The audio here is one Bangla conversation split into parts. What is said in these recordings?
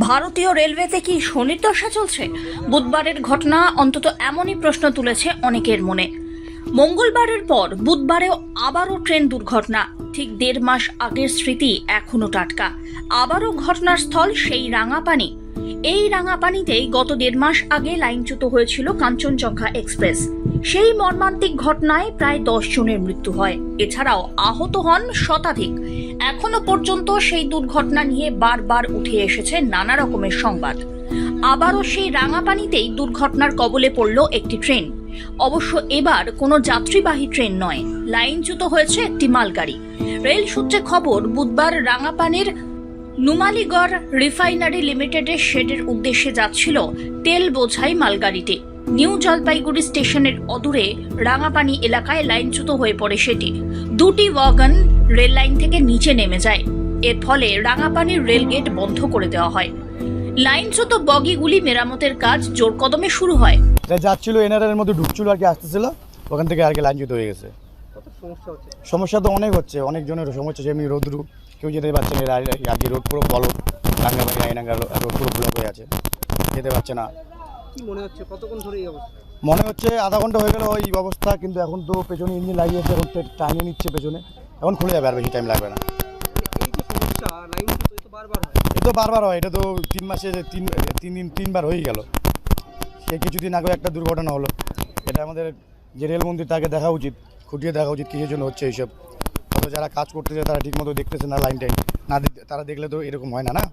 ভারতীয় রেলওয়েতে কি শনির দশা চলছে? বুধবারের ঘটনা অন্তত এমনই প্রশ্ন তুলেছে অনেকের মনে। মঙ্গলবারের পর বুধবারেও আবারও ট্রেন দুর্ঘটনা। ঠিক দেড় মাস আগের স্মৃতি এখনও টাটকা। আবারও ঘটনার স্থল সেই রাঙাপানি। এই রাঙাপানিতেই গত দেড় মাস আগে লাইনচ্যুত হয়েছিল কাঞ্চনজঙ্ঘা এক্সপ্রেস। সেই মর্মান্তিক ঘটনায় প্রায় দশ জনের মৃত্যু হয়। এছাড়াও আহত হন শতাধিক। এখনও পর্যন্ত সেই দুর্ঘটনা নিয়ে বারবার উঠে এসেছে নানা রকমের সংবাদ। আবারও সেই রাঙাপানিতেই দুর্ঘটনার কবলে পড়ল একটি ট্রেন। অবশ্য এবার কোনো যাত্রীবাহী ট্রেন নয়, লাইনচ্যুত হয়েছে একটি মালগাড়ি। রেল সূত্রে খবর, বুধবার রাঙাপানির নুমালিগড় রিফাইনারি লিমিটেডের শেডের উদ্দেশ্যে যাচ্ছিল তেল বোঝাই মালগাড়িটি। নিউ জলপাইগুড়ি স্টেশনের অদূরে রাঙাপানি এলাকায় লাইনচ্যুত হয়ে পড়ে সেটি। দুটি ওয়াগন রেল লাইন থেকে নিচে নেমে যায়। এর ফলে রাঙাপানির রেল গেট বন্ধ করে দেওয়া হয়। লাইনচ্যুত বগিগুলি মেরামতের কাজ জোর কদমে শুরু হয়। এটা যাচ্ছিল এনআরএর মধ্যে ঢুকছিল আর কি আসতেছিল। ওখান থেকে আর কি লাইনচ্যুত হয়ে গেছে। সমস্যা তো অনেক হচ্ছে অনেক জনের সমস্যা হচ্ছে। এমনি রোদ্রু কেউ যেতে পারছে না আর আর কি রোড পুরো বলো রাঙ্গাবাড়ি আইনাঙ্গা রোড পুরো ব্লক হয়ে আছে। যেতে পারছে না। কি মনে হচ্ছে? কতক্ষণ ধরে এই অবস্থা? মনে হচ্ছে আধা ঘণ্টা হয়ে গেল ওই অবস্থা কিন্তু এখন তো পেছনে ইঞ্জিন লাগিয়েছে এখন টানিয়ে নিচ্ছে পেছনে। এখন খুলে যাবে আর বেশি টাইম লাগবে না। এটা তো বারবার হয়। এটা তো তিন মাসে তিন তিন দিন তিনবার হয়েই গেল। সে কিছুদিন আগে একটা দুর্ঘটনা হলো। এটা আমাদের যে রেলমন্ত্রী তাকে দেখা উচিত খুঁটিয়ে দেখা উচিত কিসের জন্য হচ্ছে এইসব। হয়তো যারা কাজ করতেছে তারা ঠিকমতো দেখতেছে না লাইন টাইম না তারা দেখলে তো এরকম হয় না না?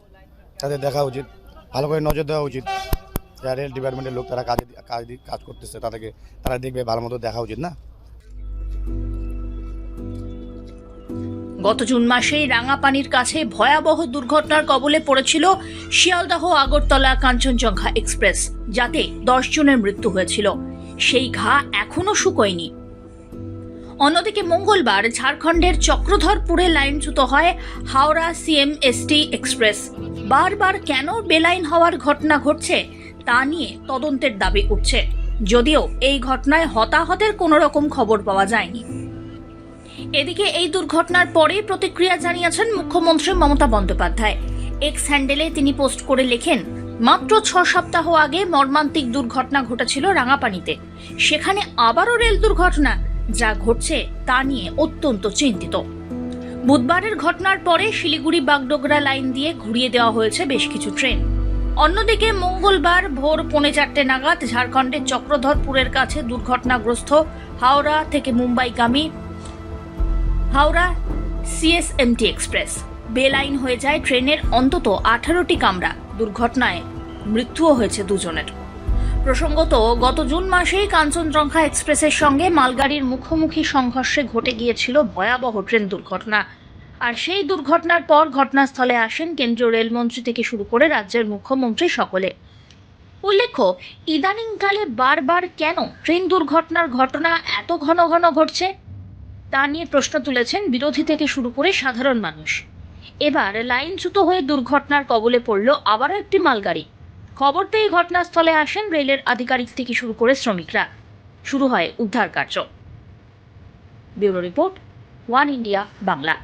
তাদের দেখা উচিত। ভালো করে নজর দেওয়া উচিত। রেল ডিপার্টমেন্টের লোক তারা কাজে কাজ কাজ করতেছে, তাদেরকে তারা দেখবে ভালো মতো দেখা উচিত না? গত জুন মাসেই রাঙাপানির কাছে ভয়াবহ দুর্ঘটনার কবলে পড়েছিল শিয়ালদাহ আগরতলা কাঞ্চনজঙ্ঘা এক্সপ্রেস, যাতে দশ জনের মৃত্যু হয়েছিল। সেই ঘা এখনও শুকোয়নি। অন্যদিকে মঙ্গলবার ঝাড়খণ্ডের চক্রধরপুরে লাইনচ্যুত হয় হাওড়া সিএমএসটি এক্সপ্রেস। বারবার কেন বেলাইন হওয়ার ঘটনা ঘটছে তা নিয়ে তদন্তের দাবি উঠছে। যদিও এই ঘটনায় হতাহতের কোনো রকম খবর পাওয়া যায়নি। এদিকে এই দুর্ঘটনার পরে প্রতিক্রিয়া জানিয়েছেন মুখ্যমন্ত্রী মমতা বন্দ্যোপাধ্যায়। এক্স হ্যান্ডেলে তিনি পোস্ট করে লেখেন, মাত্র ছ সপ্তাহ আগে মর্মান্তিক দুর্ঘটনা ঘটেছিল রাঙাপানিতে। সেখানে আবারও রেল দুর্ঘটনা, যা ঘটছে তা নিয়ে অত্যন্ত চিন্তিত। বুধবারের ঘটনার পরে শিলিগুড়ি বাগডোগরা লাইন দিয়ে ঘুরিয়ে দেওয়া হয়েছে বেশ কিছু ট্রেন। অন্যদিকে মঙ্গলবার ভোর পৌনে চারটে নাগাদ ঝাড়খণ্ডের চক্রধরপুরের কাছে দুর্ঘটনাগ্রস্ত হাওড়া থেকে মুম্বাইগামী হাওড়া সিএসএমটি এক্সপ্রেস বেলাইন হয়ে যায় ট্রেনের অন্তত আঠারোটি কামরা। দুর্ঘটনায় মৃত্যুও হয়েছে দুজনের। প্রসঙ্গত, গত জুন মাসেই কাঞ্চনজঙ্ঘা এক্সপ্রেসের সঙ্গে মালগাড়ির মুখোমুখি সংঘর্ষে ঘটে গিয়েছিল ভয়াবহ ট্রেন দুর্ঘটনা। আর সেই দুর্ঘটনার পর ঘটনাস্থলে আসেন কেন্দ্রীয় রেলমন্ত্রী থেকে শুরু করে রাজ্যের মুখ্যমন্ত্রী সকলে। উল্লেখ্য, ইদানিংকালে বারবার কেন ট্রেন দুর্ঘটনার ঘটনা এত ঘন ঘন ঘটছে? তা নিয়ে প্রশ্ন তুলেছেন বিরোধী থেকে শুরু করে সাধারণ মানুষ। এবার লাইনচ্যুত হয়ে দুর্ঘটনার কবলে পড়ল আবারও একটি মালগাড়ি। খবর পেয়ে ঘটনাস্থলে আসেন রেলের আধিকারিক থেকে শুরু করে শ্রমিকরা। শুরু হয় উদ্ধার কার্য। Bureau report, One India, Bangla.